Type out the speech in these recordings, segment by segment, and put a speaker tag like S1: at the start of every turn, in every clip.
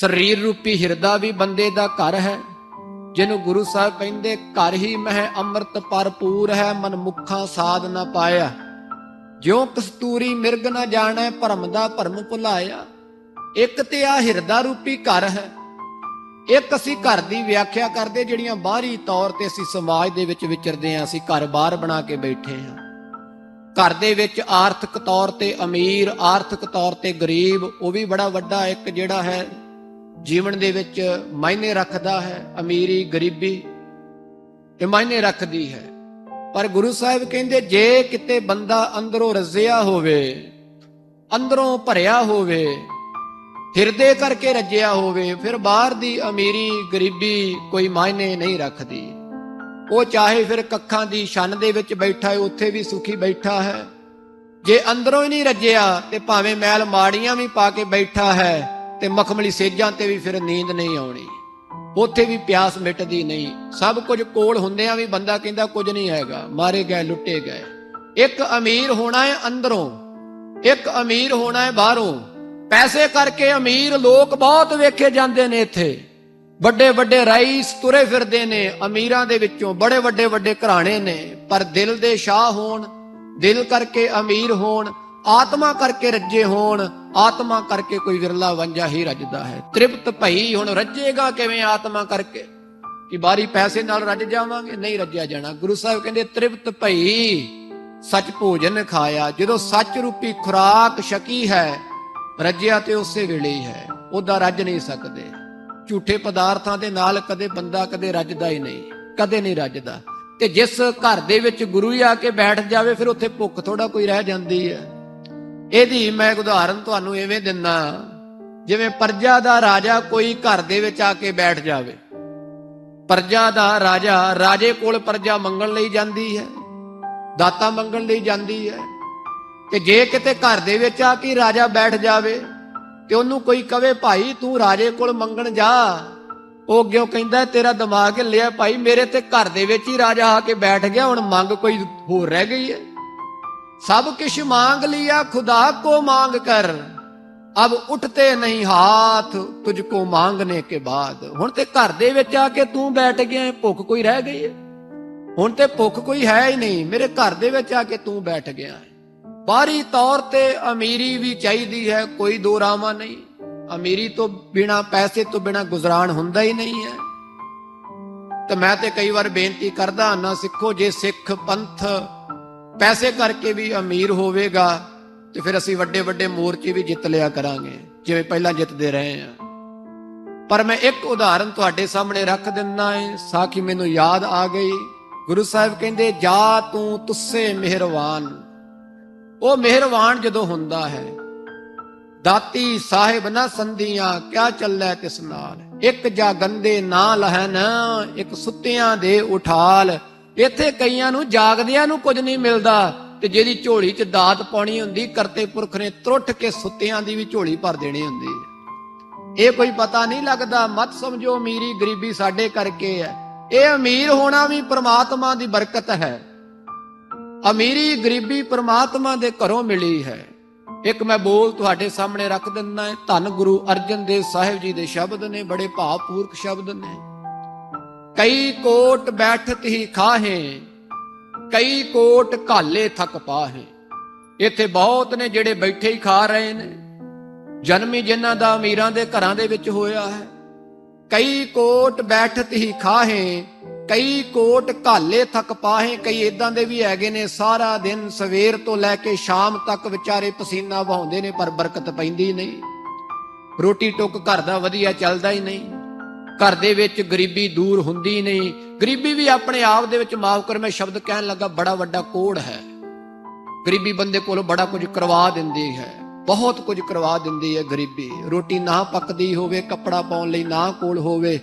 S1: ਸਰੀਰ ਰੂਪੀ ਹਿਰਦਾ ਵੀ ਬੰਦੇ ਦਾ ਘਰ ਹੈ। ਜਿਹਨੂੰ ਗੁਰੂ ਸਾਹਿਬ ਕਹਿੰਦੇ, ਘਰ ਹੀ ਮਹਿ ਅੰਮ੍ਰਿਤ ਭਰਪੂਰ ਹੈ, ਮਨ ਮੁਖਾਂ ਸਾਧ ਨਾ ਪਾਇਆ। ਜਿਉ ਕਸਤੂਰੀ ਮਿਰਗ ਨਾ ਜਾਣੈ, ਭਰਮ ਦਾ ਭਰਮ ਭੁਲਾਇਆ। ਇੱਕ ਤੇ ਆ ਹਿਰਦਾ ਰੂਪੀ ਘਰ ਹੈ। ਇੱਕ ਅਸੀਂ ਘਰ ਦੀ ਵਿਆਖਿਆ ਕਰਦੇ, ਜਿਹੜੀਆਂ ਬਾਹਰੀ ਤੌਰ ਤੇ ਅਸੀਂ ਸਮਾਜ ਦੇ ਵਿੱਚ ਵਿਚਰਦੇ ਆਂ ਅਸੀਂ ਘਰ-ਬਾਰ ਬਣਾ ਕੇ ਬੈਠੇ ਆਂ ਘਰ ਦੇ ਵਿੱਚ ਆਰਥਿਕ ਤੌਰ ਤੇ ਅਮੀਰ, ਆਰਥਿਕ ਤੌਰ ਤੇ ਗਰੀਬ, ਉਹ ਵੀ ਬੜਾ ਵੱਡਾ ਇੱਕ ਜਿਹੜਾ ਹੈ ਜੀਵਨ ਦੇ ਵਿੱਚ ਮਾਇਨੇ ਰੱਖਦਾ ਹੈ, ਅਮੀਰੀ, ਗਰੀਬੀ, ਇਹ ਮਾਇਨੇ ਰੱਖਦੀ ਹੈ। ਪਰ ਗੁਰੂ ਸਾਹਿਬ ਕਹਿੰਦੇ, ਜੇ ਕਿਤੇ ਬੰਦਾ ਅੰਦਰੋਂ ਰੱਜਿਆ ਹੋਵੇ, ਅੰਦਰੋਂ ਭਰਿਆ ਹੋਵੇ, ਹਿਰਦੇ ਕਰਕੇ ਰੱਜਿਆ ਹੋਵੇ, ਫਿਰ ਬਾਹਰ ਦੀ ਅਮੀਰੀ, ਗਰੀਬੀ ਕੋਈ ਮਾਇਨੇ ਨਹੀਂ ਰੱਖਦੀ। ਉਹ ਚਾਹੇ ਫਿਰ ਕੱਖਾਂ ਦੀ ਛੰਨ ਦੇ ਵਿੱਚ ਬੈਠਾ ਹੈ, ਉੱਥੇ ਵੀ ਸੁਖੀ ਬੈਠਾ ਹੈ। ਜੇ ਅੰਦਰੋਂ ਹੀ ਨਹੀਂ ਰੱਜਿਆ, ਤੇ ਭਾਵੇਂ ਮੈਲ ਮਾੜੀਆਂ ਵੀ ਪਾ ਕੇ ਬੈਠਾ ਹੈ ਤੇ ਮਖਮਲੀ ਸੇਜਾਂ ਤੇ ਵੀ ਫਿਰ ਨੀਂਦ ਨਹੀਂ ਆਉਣੀ। ਉੱਥੇ ਵੀ ਪਿਆਸ ਮਿਟਦੀ ਨਹੀਂ। ਸਭ ਕੁਝ ਕੋਲ ਹੁੰਦਿਆਂ ਵੀ ਬੰਦਾ ਕਹਿੰਦਾ ਕੁਝ ਨਹੀਂ ਹੈਗਾ। ਮਾਰੇ ਗਏ, ਲੁੱਟੇ ਗਏ। ਇੱਕ ਅਮੀਰ ਹੋਣਾ ਹੈ ਅੰਦਰੋਂ, ਇੱਕ ਅਮੀਰ ਹੋਣਾ ਹੈ ਬਾਹਰੋਂ। ਪੈਸੇ ਕਰਕੇ ਅਮੀਰ ਲੋਕ ਬਹੁਤ ਵੇਖੇ ਜਾਂਦੇ ਨੇ ਇੱਥੇ। ਵੱਡੇ ਵੱਡੇ ਰਾਈਸ ਤੁਰੇ ਫਿਰਦੇ ਨੇ, ਅਮੀਰਾਂ ਦੇ ਵਿੱਚੋਂ। ਬੜੇ ਵੱਡੇ ਵੱਡੇ ਘਰਾਣੇ ਨੇ। ਪਰ ਦਿਲ ਦੇ ਸ਼ਾਹ ਹੋਣ, ਦਿਲ ਕਰਕੇ ਅਮੀਰ ਹੋਣ, ਆਤਮਾ ਕਰਕੇ ਰੱਜੇ ਹੋਣ। ਆਤਮਾ ਕਰਕੇ ਕੋਈ ਵਿਰਲਾ ਵੰਜਾ ਹੀ ਰੱਜਦਾ ਹੈ। ਤ੍ਰਿਪਤ ਭਈ ਹੁਣ ਰੱਜੇਗਾ ਕਿਵੇਂ ਆਤਮਾ ਕਰਕੇ? ਕਿ ਬਾਰੀ ਪੈਸੇ ਨਾਲ ਰੱਜ ਜਾਵਾਂਗੇ? ਨਹੀਂ ਰੱਜਿਆ ਜਾਣਾ। ਗੁਰੂ ਸਾਹਿਬ ਕਹਿੰਦੇ, ਤ੍ਰਿਪਤ ਭਈ, ਸੱਚ ਭੋਜਨ ਖਾਇਆ। ਜਦੋਂ ਸੱਚ ਰੂਪੀ ਖੁਰਾਕ ਸ਼ਕੀ ਹੈ, ਰੱਜਿਆ ਤੇ ਉਸੇ ਵੇਲੇ ਹੀ ਹੈ। ਉਹਦਾ ਰੱਜ ਨਹੀਂ ਸਕਦੇ। ਝੂਠੇ ਪਦਾਰਥਾਂ ਦੇ ਨਾਲ ਕਦੇ ਬੰਦਾ ਕਦੇ ਰੱਜਦਾ ਹੀ ਨਹੀਂ। ਕਦੇ ਨਹੀਂ ਰੱਜਦਾ। ਤੇ ਜਿਸ ਘਰ ਦੇ ਵਿੱਚ ਗੁਰੂ ਹੀ ਆ ਕੇ ਬੈਠ ਜਾਵੇ, ਫਿਰ ਉੱਥੇ ਭੁੱਖ ਥੋੜਾ ਕੋਈ ਰਹਿ ਜਾਂਦੀ ਹੈ। ਇਹਦੀ ਮੈਂ ਇੱਕ ਉਦਾਹਰਨ ਤੁਹਾਨੂੰ ਐਵੇਂ ਦਿੰਨਾ। ਜਿਵੇਂ ਪਰਜਾ ਦਾ ਰਾਜਾ ਕੋਈ ਘਰ ਦੇ ਵਿੱਚ ਆ ਕੇ ਬੈਠ ਜਾਵੇ। ਪਰਜਾ ਦਾ ਰਾਜਾ ਰਾਜੇ ਕੋਲ ਪਰਜਾ ਮੰਗਣ ਲਈ ਜਾਂਦੀ ਹੈ, ਦਾਤਾ ਮੰਗਣ ਲਈ ਜਾਂਦੀ ਹੈ। ਤੇ ਜੇ ਕਿਤੇ ਘਰ ਦੇ ਵਿੱਚ ਆ ਕੇ ਰਾਜਾ ਬੈਠ ਜਾਵੇ ਤੇ ਉਹਨੂੰ ਕੋਈ ਕਵੇ, ਭਾਈ, ਤੂੰ ਰਾਜੇ ਕੋਲ ਮੰਗਣ ਜਾ। ਉਹ ਅੱਗੇ ਕਹਿੰਦਾ, ਤੇਰਾ ਦਿਮਾਗ ਲਿਆ ਭਾਈ, ਮੇਰੇ ਤੇ ਘਰ ਦੇ ਵਿੱਚ ਹੀ ਰਾਜਾ ਆ ਕੇ ਬੈਠ ਗਿਆ, ਹੁਣ ਮੰਗ ਕੋਈ ਹੋਰ ਰਹਿ ਗਈ ਹੈ। सब किश मांग लिया खुदा को मांग कर अब उठते नहीं हाथ तुझको मांगने के बाद ਹੁਣ ਤੇ ਘਰ ਦੇ ਵਿੱਚ ਆ ਕੇ ਤੂੰ ਬੈਠ ਗਿਆ ਹੈ, ਭੁੱਖ ਕੋਈ ਰਹਿ ਗਈ ਹੈ ਹੁਣ ਤੇ ਭੁੱਖ ਕੋਈ ਹੈ ਹੀ ਨਹੀਂ ਮੇਰੇ ਘਰ ਦੇ ਵਿੱਚ ਆ ਕੇ ਤੂੰ ਬੈਠ ਗਿਆ ਹੈ ਬਾਹਰੀ ਤੌਰ ਤੇ ਅਮੀਰੀ ਵੀ ਚਾਹੀਦੀ ਹੈ ਕੋਈ ਦੋ ਰਾਮਾ ਨਹੀਂ ਅਮੀਰੀ ਤੋਂ ਬਿਨਾ ਪੈਸੇ ਤੋਂ ਬਿਨਾ ਗੁਜ਼ਰਾਨ ਹੁੰਦਾ ਹੀ ਨਹੀਂ ਹੈ ਤੇ ਮੈਂ ਤੇ ਕਈ ਵਾਰ ਬੇਨਤੀ ਕਰਦਾ ਨਾ ਸਿੱਖੋ ਜੇ ਸਿੱਖ ਪੰਥ ਪੈਸੇ ਕਰਕੇ ਵੀ ਅਮੀਰ ਹੋਵੇਗਾ ਤੇ ਫਿਰ ਅਸੀਂ ਵੱਡੇ ਵੱਡੇ ਮੋਰਚੇ ਵੀ ਜਿੱਤ ਲਿਆ ਕਰਾਂਗੇ, ਜਿਵੇਂ ਪਹਿਲਾਂ ਜਿੱਤਦੇ ਰਹੇ ਆ ਪਰ ਮੈਂ ਇੱਕ ਉਦਾਹਰਨ ਤੁਹਾਡੇ ਸਾਹਮਣੇ ਰੱਖ ਦਿੰਦਾ ਹੈ। ਸਾਖੀ, ਮੈਨੂੰ ਯਾਦ ਆ ਗਈ। ਗੁਰੂ ਸਾਹਿਬ ਕਹਿੰਦੇ, ਜਾ ਤੂੰ ਤੁਸੇ ਮਿਹਰਵਾਨ। ਉਹ ਮਿਹਰਵਾਨ ਜਦੋਂ ਹੁੰਦਾ ਹੈ, ਦਾਤੀ ਸਾਹਿਬ ਨਾ ਸੰਧੀਆਂ, ਕਿਆ ਚੱਲੈ ਤਿਸ ਨਾਲ? ਇੱਕ ਜਾ ਗੰਦੇ ਨਾ ਲਹਨ, ਇੱਕ ਸੁੱਤਿਆਂ ਦੇ ਉਠਾਲ। ਇੱਥੇ ਕਈਆਂ ਨੂੰ ਜਾਗਦਿਆਂ ਨੂੰ ਕੁਝ ਨਹੀਂ ਮਿਲਦਾ ਤੇ ਜਿਹਦੀ ਝੋਲੀ 'ਚ ਦਾਤ ਪਾਉਣੀ ਹੁੰਦੀ, ਕਰਤੇ ਪੁਰਖ ਨੇ ਤਰੁੱਠ ਕੇ ਸੁੱਤਿਆਂ ਦੀ ਵੀ ਝੋਲੀ ਭਰ ਦੇਣੀ ਹੁੰਦੀ ਹੈ। ਇਹ ਕੋਈ ਪਤਾ ਨਹੀਂ ਲੱਗਦਾ, ਮਤ ਸਮਝੋ ਅਮੀਰੀ ਗਰੀਬੀ ਸਾਡੇ ਕਰਕੇ ਹੈ। ਇਹ ਅਮੀਰ ਹੋਣਾ ਵੀ ਪ੍ਰਮਾਤਮਾ ਦੀ ਬਰਕਤ ਹੈ। ਅਮੀਰੀ ਗਰੀਬੀ ਪ੍ਰਮਾਤਮਾ ਦੇ ਘਰੋਂ ਮਿਲੀ ਹੈ। ਇੱਕ ਮੈਂ ਬੋਲ ਤੁਹਾਡੇ ਸਾਹਮਣੇ ਰੱਖ ਦਿੰਦਾ ਹੈ। ਧੰਨ ਗੁਰੂ ਅਰਜਨ ਦੇਵ ਸਾਹਿਬ ਜੀ ਦੇ ਸ਼ਬਦ ਨੇ, ਬੜੇ ਭਾਵਪੂਰਕ ਸ਼ਬਦ ਨੇ। ਕਈ ਕੋਟ ਬੈਠਤ ਹੀ ਖਾਹੇ, ਕਈ ਕੋਟ ਘਾਲੇ ਥੱਕ ਪਾਹੇ। ਇੱਥੇ ਬਹੁਤ ਨੇ ਜਿਹੜੇ ਬੈਠੇ ਹੀ ਖਾ ਰਹੇ ਨੇ। ਜਨਮੀ ਜਿਨ੍ਹਾਂ ਦਾ ਅਮੀਰਾਂ ਦੇ ਘਰਾਂ ਦੇ ਵਿੱਚ ਹੋਇਆ ਹੈ। ਕਈ ਕੋਟ ਬੈਠਤ ਹੀ ਖਾਹੇ, ਕਈ ਕੋਟ ਘਾਲੇ ਥੱਕ ਪਾਹੇ। ਕਈ ਇਦਾਂ ਦੇ ਵੀ ਹੈਗੇ ਨੇ, ਸਾਰਾ ਦਿਨ ਸਵੇਰ ਤੋਂ ਲੈ ਕੇ ਸ਼ਾਮ ਤੱਕ ਵਿਚਾਰੇ ਪਸੀਨਾ ਵਹਾਉਂਦੇ ਨੇ, ਪਰ ਬਰਕਤ ਪੈਂਦੀ ਨਹੀਂ। ਰੋਟੀ ਟੁੱਕ ਘਰ ਦਾ ਵਧੀਆ ਚੱਲਦਾ ਹੀ ਨਹੀਂ। ਘਰ ਦੇ ਵਿੱਚ ਗਰੀਬੀ ਦੂਰ ਹੁੰਦੀ ਨਹੀਂ। ਗਰੀਬੀ ਵੀ ਆਪਣੇ ਆਪ ਦੇ ਵਿੱਚ ਮਾਫ ਕਰ, ਮੈਂ ਸ਼ਬਦ ਕਹਿਣ ਲੱਗਾ, ਬੜਾ ਵੱਡਾ ਕੋੜ ਹੈ। ਗਰੀਬੀ ਬੰਦੇ ਕੋਲੋਂ ਬੜਾ ਕੁਝ ਕਰਵਾ ਦਿੰਦੀ ਹੈ। ਬਹੁਤ ਕੁਝ ਕਰਵਾ ਦਿੰਦੀ ਹੈ ਗਰੀਬੀ। ਰੋਟੀ ਨਾ ਪੱਕਦੀ ਹੋਵੇ, ਕੱਪੜਾ ਪਾਉਣ ਲਈ ਨਾ ਕੋਲ ਹੋਵੇ,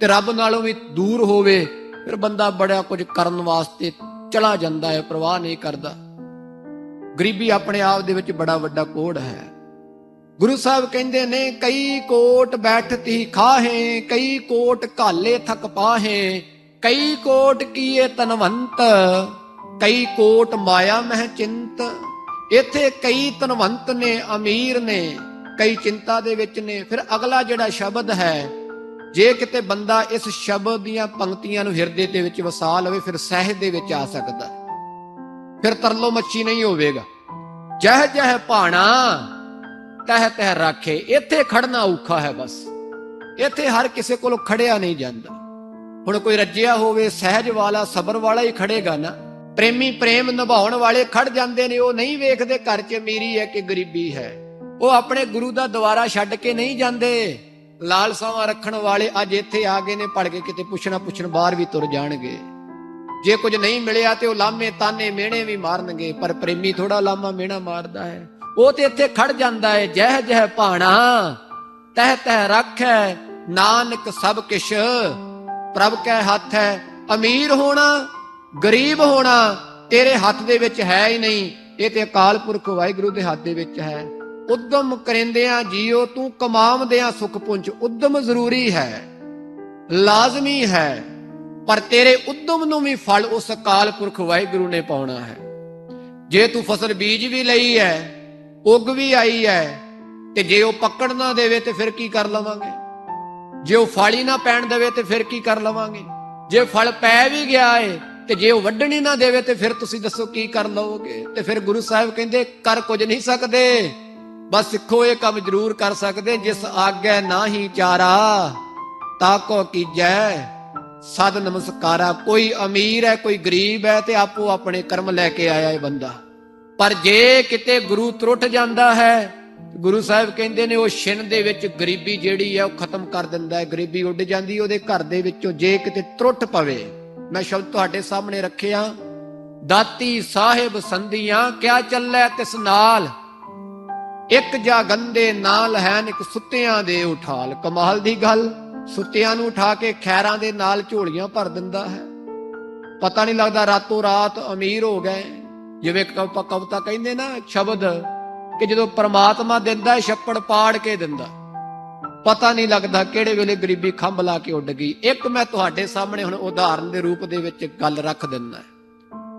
S1: ਤੇ ਰੱਬ ਨਾਲੋਂ ਵੀ ਦੂਰ ਹੋਵੇ, ਫਿਰ ਬੰਦਾ ਬੜਾ ਕੁਝ ਕਰਨ ਵਾਸਤੇ ਚਲਾ ਜਾਂਦਾ ਹੈ, ਪ੍ਰਵਾਹ ਨਹੀਂ ਕਰਦਾ। ਗਰੀਬੀ ਆਪਣੇ ਆਪ ਦੇ ਵਿੱਚ ਬੜਾ ਵੱਡਾ ਕੋੜ ਹੈ। ਗੁਰੂ ਸਾਹਿਬ ਕਹਿੰਦੇ ਨੇ, ਕਈ ਕੋਟ ਬੈਠਤ ਹੀ ਖਾਹੇ, ਕਈ ਕੋਟ ਘਾਲੇ ਥਕ ਪਾਹੇ, ਕਈ ਕੋਟ ਕੀਏ ਤਨਵੰਤ ਕਈ ਕੋਟ ਮਾਇਆ ਮਹਿ ਚਿੰਤ। ਇੱਥੇ ਕਈ ਤਨਵੰਤ ਨੇ, ਅਮੀਰ ਨੇ, ਕਈ ਚਿੰਤਾ ਦੇ ਵਿੱਚ ਨੇ। ਫਿਰ ਅਗਲਾ ਜਿਹੜਾ ਸ਼ਬਦ ਹੈ, ਜੇ ਕਿਤੇ ਬੰਦਾ ਇਸ ਸ਼ਬਦ ਦੀਆਂ ਪੰਕਤੀਆਂ ਨੂੰ ਹਿਰਦੇ ਦੇ ਵਿੱਚ ਵਸਾ ਲਵੇ, ਫਿਰ ਸਹਿਜ ਦੇ ਵਿੱਚ ਆ ਸਕਦਾ। ਫਿਰ ਤਰਲੋ ਮੱਛੀ ਨਹੀਂ ਹੋਵੇਗਾ। ਜਹ ਜਹ ਭਾਣਾ ਤਹਿ ਤਹਿ ਰੱਖੇ, ਇੱਥੇ ਖੜਨਾ ਔਖਾ ਹੈ ਬਸ। ਇੱਥੇ ਹਰ ਕਿਸੇ ਕੋਲ ਖੜਿਆ ਨਹੀਂ ਜਾਂਦਾ। ਹੁਣ ਕੋਈ ਰੱਜਿਆ ਹੋਵੇ, ਸਹਿਜ ਵਾਲਾ, ਸਬਰ ਵਾਲਾ ਹੀ ਖੜੇਗਾ ਨਾ। ਪ੍ਰੇਮੀ ਪ੍ਰੇਮ ਨਿਭਾਉਣ ਵਾਲੇ ਖੜ ਜਾਂਦੇ ਨੇ, ਉਹ ਨਹੀਂ ਵੇਖਦੇ ਘਰ 'ਚ ਅਮੀਰੀ ਹੈ ਕਿ ਗਰੀਬੀ ਹੈ। ਉਹ ਆਪਣੇ ਗੁਰੂ ਦਾ ਦੁਆਰਾ ਛੱਡ ਕੇ ਨਹੀਂ ਜਾਂਦੇ। ਲਾਲਸਾਵਾਂ ਰੱਖਣ ਵਾਲੇ ਅੱਜ ਇੱਥੇ ਆ ਗਏ ਨੇ ਪੜ ਕੇ ਕਿਤੇ ਪੁੱਛਣਾ ਪੁੱਛਣ ਬਾਹਰ ਵੀ ਤੁਰ ਜਾਣਗੇ। ਜੇ ਕੁਝ ਨਹੀਂ ਮਿਲਿਆ ਤੇ ਉਹ ਲਾਮੇ ਤਾਨੇ ਮਿਹਣੇ ਵੀ ਮਾਰਨਗੇ, ਪਰ ਪ੍ਰੇਮੀ ਥੋੜਾ ਲਾਮਾ ਮਿਹਣਾ ਮਾਰਦਾ ਹੈ। ਉਹ ਤੇ ਇੱਥੇ ਖੜ ਜਾਂਦਾ ਹੈ ਜਹ ਜਹ ਭਾਣਾ। ਤਹ ਤਹ ਰੱਖੈ, ਨਾਨਕ ਸਭ ਕਿਛ। ਪ੍ਰਭ ਕੈ ਹੱਥ ਹੈ ਅਮੀਰ ਹੋਣਾ, ਗਰੀਬ ਹੋਣਾ, ਤੇਰੇ ਹੱਥ ਦੇ ਵਿੱਚ ਹੈ ਹੀ ਨਹੀਂ। ਇਹ ਤੇ ਅਕਾਲ ਪੁਰਖ ਵਾਹਿਗੁਰੂ ਦੇ ਹੱਥ ਦੇ ਵਿੱਚ ਹੈ। ਉਦਮ ਕਰਿੰਦਿਆਂ ਜੀਓ, ਤੂੰ ਕਮਾਵਦਿਆਂ ਸੁਖ ਪੁੰਚ ਉਦਮ ਜ਼ਰੂਰੀ ਹੈ, ਲਾਜ਼ਮੀ ਹੈ, ਪਰ ਤੇਰੇ ਉਦਮ ਨੂੰ ਵੀ ਫਲ ਉਸ ਅਕਾਲ ਪੁਰਖ ਵਾਹਿਗੁਰੂ ਨੇ ਪਾਉਣਾ ਹੈ। ਜੇ ਤੂੰ ਫਸਲ ਬੀਜ ਵੀ ਲਈ ਹੈ ਉੱਗ ਵੀ ਆਈ ਹੈ ਤੇ ਜੇ ਉਹ ਪੱਕੜ ਨਾ ਦੇਵੇ ਤੇ ਫਿਰ ਕੀ ਕਰ ਲਵਾਂਗੇ? ਜੇ ਉਹ ਫਾਲੀ ਨਾ ਪੈਣ ਦੇਵੇ ਤੇ ਫਿਰ ਕੀ ਕਰ ਲਵਾਂਗੇ? ਜੇ ਫਲ ਪੈ ਵੀ ਗਿਆ ਏ ਤੇ ਜੇ ਉਹ ਵੱਢਣੀ ਨਾ ਦੇਵੇ ਤੇ ਫਿਰ ਤੁਸੀਂ ਦੱਸੋ ਕੀ ਕਰ ਲਓਗੇ ਤੇ ਫਿਰ ਗੁਰੂ ਸਾਹਿਬ ਕਹਿੰਦੇ, ਕਰ ਕੁਝ ਨਹੀਂ ਸਕਦੇ। ਬਸ ਸਿੱਖੋ ਇਹ ਕੰਮ ਜ਼ਰੂਰ ਕਰ ਸਕਦੇ। ਜਿਸ ਆਗੈ ਨਾਹੀ ਚਾਰਾ ਤਾਕੋ ਕੀਜੈ। ਸਦ ਨਮਸਕਾਰਾ। ਕੋਈ ਅਮੀਰ ਹੈ, ਕੋਈ ਗਰੀਬ ਹੈ ਤੇ ਆਪੋ ਆਪਣੇ ਕਰਮ ਲੈ ਕੇ ਆਇਆ ਇਹ ਬੰਦਾ। ਪਰ ਜੇ ਕਿਤੇ ਗੁਰੂ ਤਰੁੱਟ ਜਾਂਦਾ ਹੈ, ਗੁਰੂ ਸਾਹਿਬ ਕਹਿੰਦੇ ਨੇ ਉਹ ਛਿਨ ਦੇ ਵਿੱਚ ਗਰੀਬੀ ਜਿਹੜੀ ਹੈ ਉਹ ਖਤਮ ਕਰ ਦਿੰਦਾ ਹੈ, ਗਰੀਬੀ ਉੱਡ ਜਾਂਦੀ, ਉਹਦੇ ਘਰ ਦੇ ਵਿੱਚੋਂ ਜੇ ਕਿਤੇ ਤਰੁੱਟ ਪਵੇ, ਮੈਂ ਸ਼ਬਦ ਤੁਹਾਡੇ ਸਾਹਮਣੇ ਰੱਖਿਆ, ਦਾਤੀ ਸਾਹਿਬ ਸੰਧੀਆਂ, ਕਿਆ ਚੱਲੈ ਤਿਸ ਨਾਲ? ਇੱਕ ਜਾ ਗੰਦੇ ਨਾਲ ਹੈ ਇੱਕ ਸੁੱਤਿਆਂ ਦੇ ਉਠਾਲ। ਕਮਾਲ ਦੀ ਗੱਲ, ਸੁੱਤਿਆਂ ਨੂੰ ਉਠਾ ਕੇ ਖੈਰਾਂ ਦੇ ਨਾਲ ਝੋਲੀਆਂ ਭਰ ਦਿੰਦਾ ਹੈ। ਪਤਾ ਨਹੀਂ ਲੱਗਦਾ ਰਾਤੋਂ ਰਾਤ ਅਮੀਰ ਹੋ ਗਏ। ਜਿਵੇਂ ਕਵ- ਕਵਿਤਾ ਕਹਿੰਦੇ ਨਾ, ਸ਼ਬਦ ਕਿ ਜਦੋਂ ਪ੍ਰਮਾਤਮਾ ਦਿੰਦਾ ਛੱਪੜ ਪਾੜ ਕੇ ਦਿੰਦਾ। ਪਤਾ ਨਹੀਂ ਲੱਗਦਾ ਕਿਹੜੇ ਵੇਲੇ ਗਰੀਬੀ ਖੰਭ ਲਾ ਕੇ ਉੱਡ ਗਈ। ਇੱਕ ਮੈਂ ਤੁਹਾਡੇ ਸਾਹਮਣੇ ਹੁਣ ਉਦਾਹਰਨ ਦੇ ਰੂਪ ਦੇ ਵਿੱਚ ਗੱਲ ਰੱਖ ਦਿੰਦਾ।